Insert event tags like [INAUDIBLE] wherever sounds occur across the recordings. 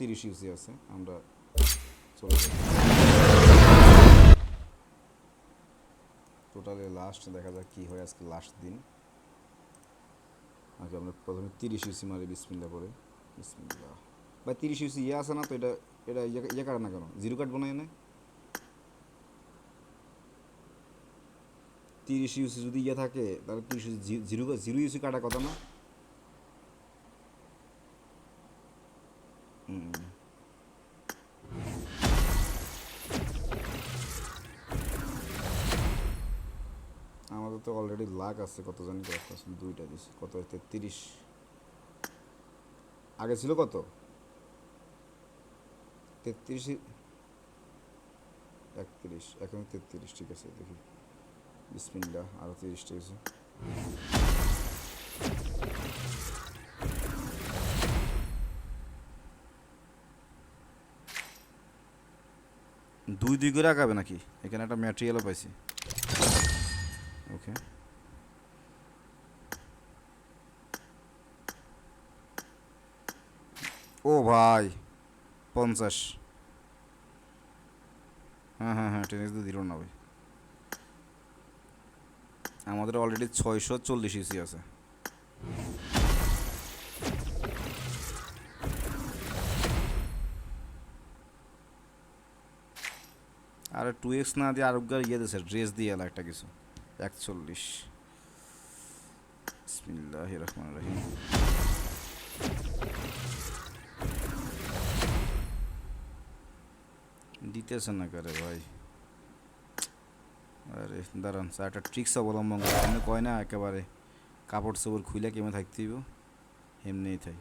তিরিশ ইউসি আছে, আমরা চলে টোটালি লাস্ট দেখা যাক কী হয় আজকে লাস্ট দিন। আগে আমরা প্রথমে তিরিশ ইউসি মারি বিসমিল্লা করে বিসমিল্লা ভাই, তিরিশ ইউসি ইয়ে আছে না, তো এটা এটা ইয়ে ইয়ে কাটে না কেন? জিরো কাট বানায় না তিরিশ ইউসি যদি ইয়ে থাকে, তাহলে তিরিশ জিরো জিরো ইউসি কাটা কথা না? আমাদের তো অলরেডি লাখ আছে, কত জানি আছে, দুইটা দিছি। কত তেত্রিশ আগে ছিল কত? তেত্রিশ একত্রিশ। এখন তেত্রিশ, ঠিক আছে, দেখি। বিসমিল্লা আরও তিরিশটা গেছে দুই দুই করে আঁকাবে নাকি? এখানে একটা ম্যাটেরিয়ালও পাইছি। ওকে ও ভাই, পঞ্চাশ। হ্যাঁ হ্যাঁ হ্যাঁ টেনিস তো দিল না ভাই। আমাদের অলরেডি ছয়শো চল্লিশ ইসি আছে। আর টু এক্স না দিয়ে আরোগ্যার ইয়ে দিয়েছে ড্রেস দিয়ে এলা একটা কিছু। একচল্লিশ। বিসমিল্লাহ রহমান রহিম। দিতেছে না করে ভাই। আরে দাঁড়ান স্যার একটা ট্রিক্স অবলম্বন করে। এমনি কয় না, একেবারে কাপড় চোপড় খুলে কেমন থাকতে হইব? এমনিই থাই।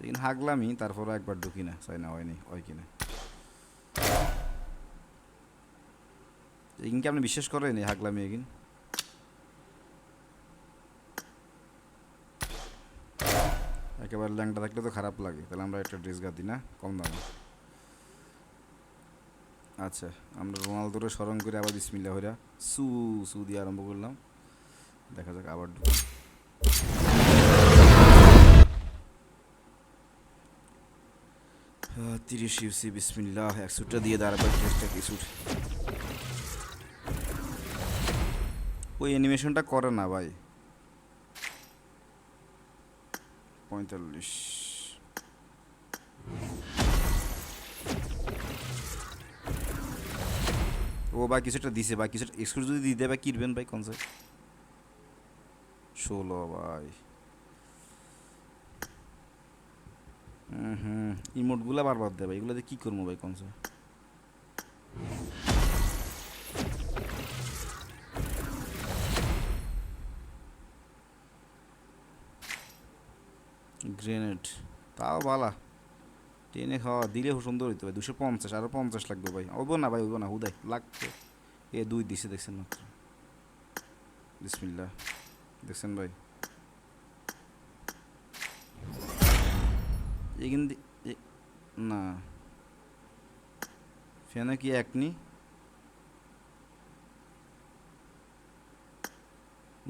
এখানে হাগলামই, তারপরও একবার ঢুকি না, চাই না হয়নি হয় কিনা এগিনকে আপনি বিশ্বাস করেন এই হাগলামি এগিন একেবারে ল্যাংটা থাকলে তো খারাপ লাগে, তাহলে আমরা একটা ড্রেস গা দিই না? কম দামে। আচ্ছা আমরা রোনালদোরে স্মরণ করে আবার বিসমিল্লা হইরা সু সু দিয়ে আরম্ভ করলাম। দেখা যাক আবার তিরিশ ইউসি বিসমিল্লাহ, একশোটা দিয়ে দাঁড়াবার চেষ্টা কিছু ওই অ্যানিমেশনটা করে না ভাই। পঁয়তাল্লিশ। ও ভাই কিছুটা দিছে, ভাই কিছুটা এক্সক্লুজ যদি দেয় ভাই কিনবেন ভাই কোন ষোলো ভাই। হুম হুম ইমোটগুলো বারবার ভাই, এগুলো দিয়ে কী করব ভাই কোন গ্রেনেড তাও বালা। টেনে খাওয়া, দিলে সুন্দর হইতো ভাই দুশো পঞ্চাশ আরও পঞ্চাশ লাগবে ভাই। ওইব না ভাই ওইব না হুদাই লাগবে এ দুই দিছে, দেখছেন মাত্র। বিসমিল্লা দেখছেন ভাই? এখান না। ফ্যানে কি এক নি?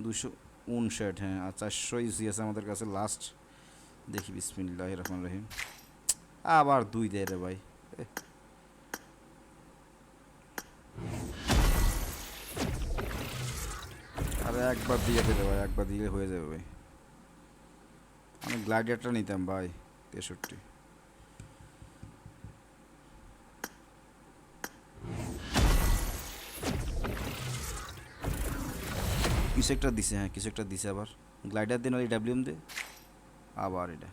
দুশো উনষাট হ্যাঁ আর চারশো ইসি আছে আমাদের কাছে লাস্ট দেখি বিসমিল্লাহ রহমান রহিম। আবার দুই দেয় রে ভাই। আরে একবার দিয়ে দে রে ভাই, একবার দিলে হয়ে যাবে ভাই। আমি গ্লাডিয়ারটা নিতাম ভাই, তেষট্টি। কিছু একটা দিছে হ্যাঁ কিছু একটা দিছে আবার। গ্লাইডার দিন ওই ডাব্লিউএম দে আবার এটা।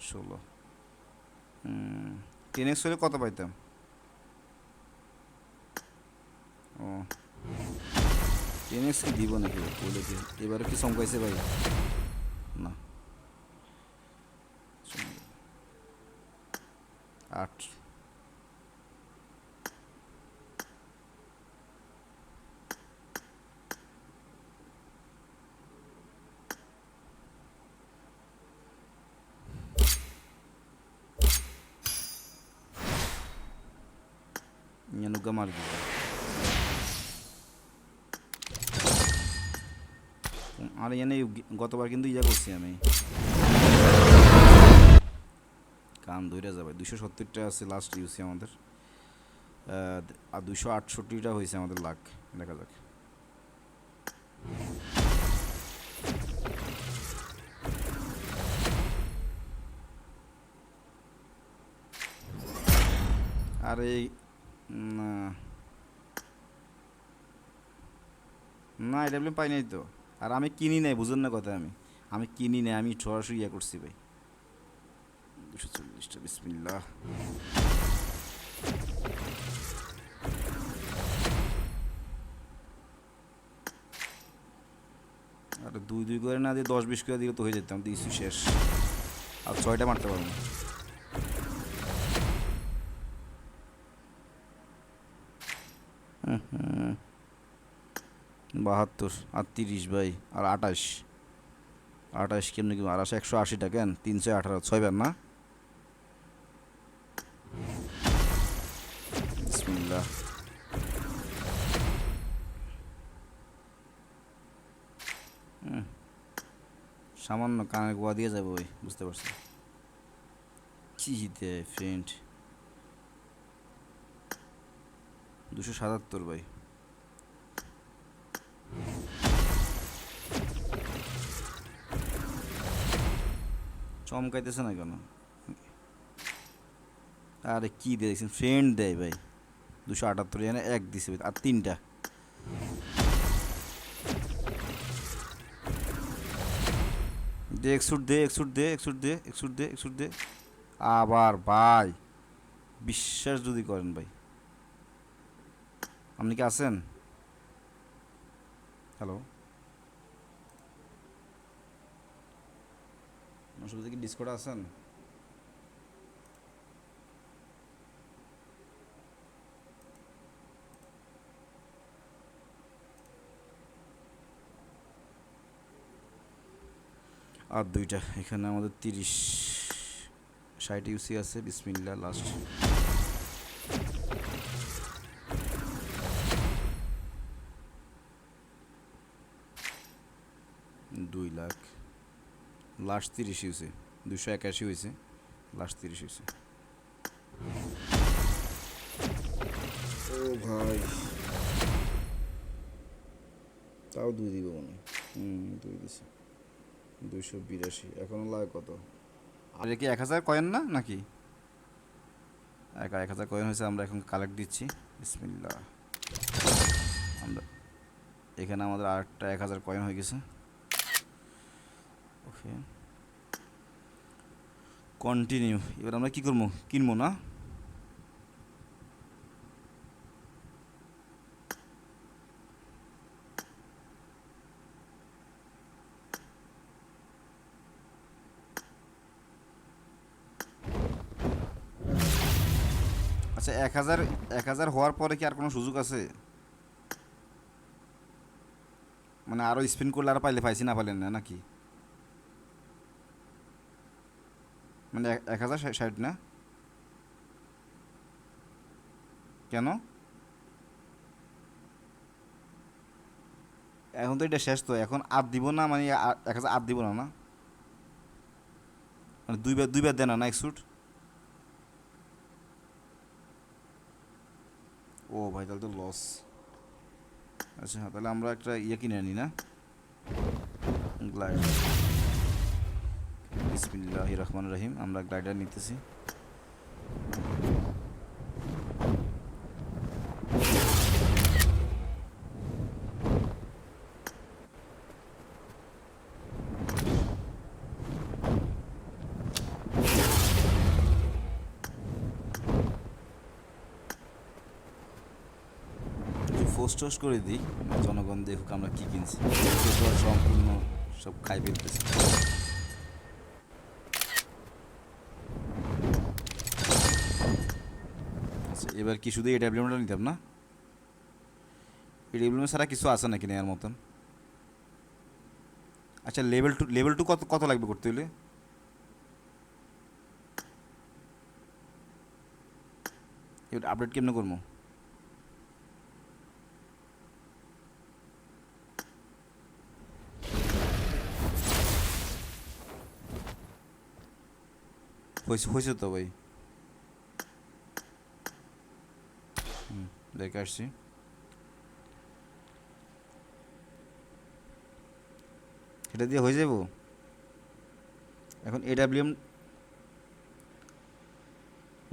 ষোলো। টেন এক্স হলে কত পাইতাম? ও। টেন এক্স কি দিব নাকি? বলে কি? এবারে কি চমকাইছে ভাই? না। আট। Nyanuga মার দিব আর এনে গতবার কিন্তু ইয়া করছি আমি কান ধরে যাবে দুশো সত্তরটা আছে লাস্ট ইউসি আমাদের আর দুশো আটষট্টিটা হয়েছে আমাদের লাখ দেখা যাক আর এই না। না, এটা বলে পাই নাই তো। আর আমি কিনি নাই, বুঝুন না কথা আমি। আমি কিনি নাই, আমি সরাসরি ইয়ে করছি ভাই। দুশো চল্লিশটা, বিসমিল্লাহ। আর দুই দুই করে না দিয়ে দশ, বিশ করে দিলে তো হয়ে যেতাম দিয়েছি শেষ। আর ছয়টা মারতে পারব না হুম, হুম। বাহাত্তর আর তিরিশ ভাই, আর আঠাশ আঠাশ কেমনি কি আঠাশ একশো আশি টাকা তিনশো আঠারো, ছয় বার না? হুম। সামান্য কানের গোয়া দিয়ে যাবে ওই বুঝতে পারছি দেয় ফ্রেন্ড দুশো সাতাত্তর ভাই। চমকাইতেছে না কেন? আরে কি দিয়ে ফ্রেন্ড দেয় ভাই। দুশো আটাত্তর জানে এক দিছে আর তিনটা। দে একশুট দে, এক একশুট দে একশুট দে একশুট দে, এক একশুট দে। আবার ভাই, বিশ্বাস যদি করেন ভাই। আপনি কি আছেন? হ্যালো কি ডিসকোডে আছেন? আর দুইটা, এখানে আমাদের তিরিশ, ষাট ইউসি আছে বিসমিল্লা লাস্ট দুই লাখ। লাস্ট তিরিশ হয়েছে দুশো একাশি হয়েছে লাস্ট তিরিশ হয়েছে। ও ভাই। তাও দুই দিব মনে। হুম দুই দিছে। দুইশো বিরাশি এখন লাগে কত? আর কি এক হাজার কয়েন না নাকি? এক এক হাজার কয়েন হয়েছে আমরা এখন কালেক্ট দিচ্ছি। বিসমিল্লা আমরা এখানে আমাদের আরেকটা এক হাজার কয়েন হয়ে গেছে। ওকে কন্টিনিউ এবার আমরা কি করব? কিনবো না? আচ্ছা এক হাজার এক হাজার হওয়ার পরে কি আর কোনো সুযোগ আছে? মানে আরও স্পিন করলে আর পাইলে পাইছি না পাইলেন না, নাকি? মানে এক- হাজার ষাট না কেন এখন তো এটা শেষ তো, এখন আর দিব না মানে এক হাজার আর দিব না না? মানে দুই দুইবার দুইবার দেন না এক স্যুট ও ভাই, তাহলে তো লস আচ্ছা তাহলে আমরা একটা ইয়ে কিনে আনি না? গ্লাইড বিসমিল্লাহ রহমান রহিম আমরা গ্লাইডার নিতেছি। পোস্ট টোস্ট করে দিই, জনগণ দেখুক আমরা কী কিনছি। সম্পূর্ণ সব খাই ফেলতেছি আচ্ছা এবার কি শুধু এই ডাব্লিউটা নিতাম না? এই ডাব্লিউ ছাড়া কিছু আছে নাকি নেওয়ার মতন? আচ্ছা লেভেল টু লেভেল টু কত কত লাগবে করতে হলে এবার আপডেট কেমনে করব? হয়েছে হয়েছে তো ভাই হুম দেখে আসছি এটা দিয়ে হয়ে যাব? এখন এডাব্লিউএম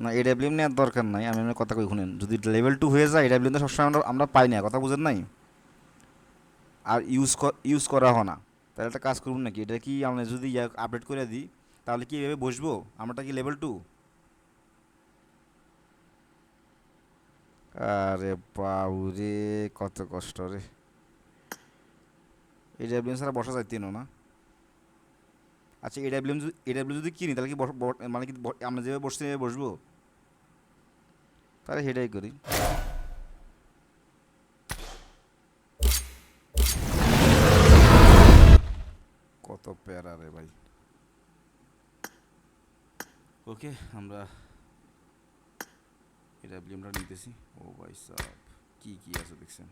না এডাব্লিউএম নেওয়ার দরকার নাই, আমি আপনার কথা কই শুনেন। যদি লেভেল টু হয়ে যায় এডাব্লিউএম তো সবসময় আমরা আমরা পাই না, কথা বুঝেন নাই? আর ইউজ ইউজ করা হয় না। তাহলে একটা কাজ করুন নাকি? এটা কি আমরা যদি আপডেট করে দিই, তাহলে কি এভাবে বসবো? আমারটা কি লেভেল টু আরে বাউরে কত কষ্ট রে। এডাব্লিউএম ছাড়া বসা যাইতেন না আচ্ছা এডাব্লিউএম এডাব্লিউ যদি কিনি, তাহলে কি মানে কি আমরা যেভাবে বসছি বসবো? তাহলে সেটাই করি। কত প্যারা রে ভাই। ওকে, আমরা এডাব্লিউএমটা নিতেছি। ও ভাই সাহ কি কি আছে দেখছেন?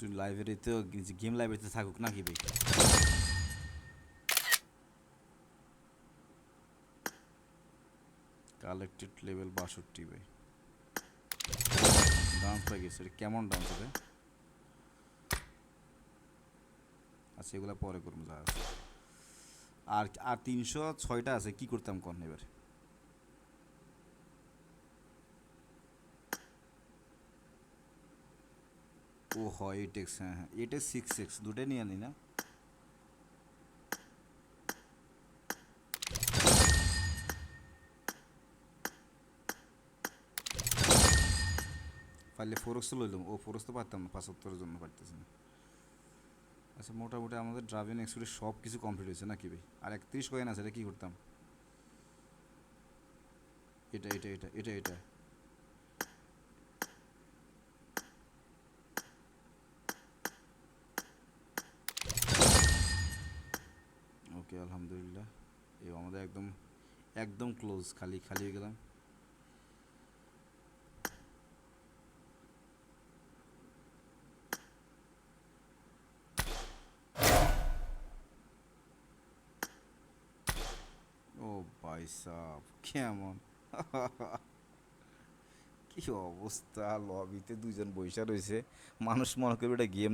একটু লাইব্রেরিতেও গেম লাইব্রেরিতে থাকুক নাকি ভাই? কালেক্টেড লেভেল বাষট্টি ভাই। ডান্স গেছে এটা কেমন ডান্স হবে? আচ্ছা এগুলো পরে করব, যা আর আর তিনশো ছয়টা আছে, কি করতাম কোন এবার? ও হয় এইট এক্স হ্যাঁ হ্যাঁ এইট এক্স সিক্স এক্স দুটোই নিয়ে আনি না। পারলে ফোরক্স লইলাম, ও ফোরক্স তো পারতাম না, পাঁচাত্তরের জন্য পারতেছি না। আচ্ছা মোটামুটি আমাদের ড্রাইভিং এক্সপিরিয়েন্স সব কিছু কমপ্লিট হয়েছে নাকি ভাই? আর একত্রিশ কয়েন আছে, এটা কী করতাম? এটা এটা এটা এটা এটা ওকে আলহামদুলিল্লাহ এই আমাদের একদম একদম ক্লোজ খালি খালি হয়ে গেলাম। ও ভাই সাহ কেমন? [LAUGHS] কি অবস্থা? লবিতে দুজন বৈশা রয়েছে মানুষ মনে করবে এটা গেম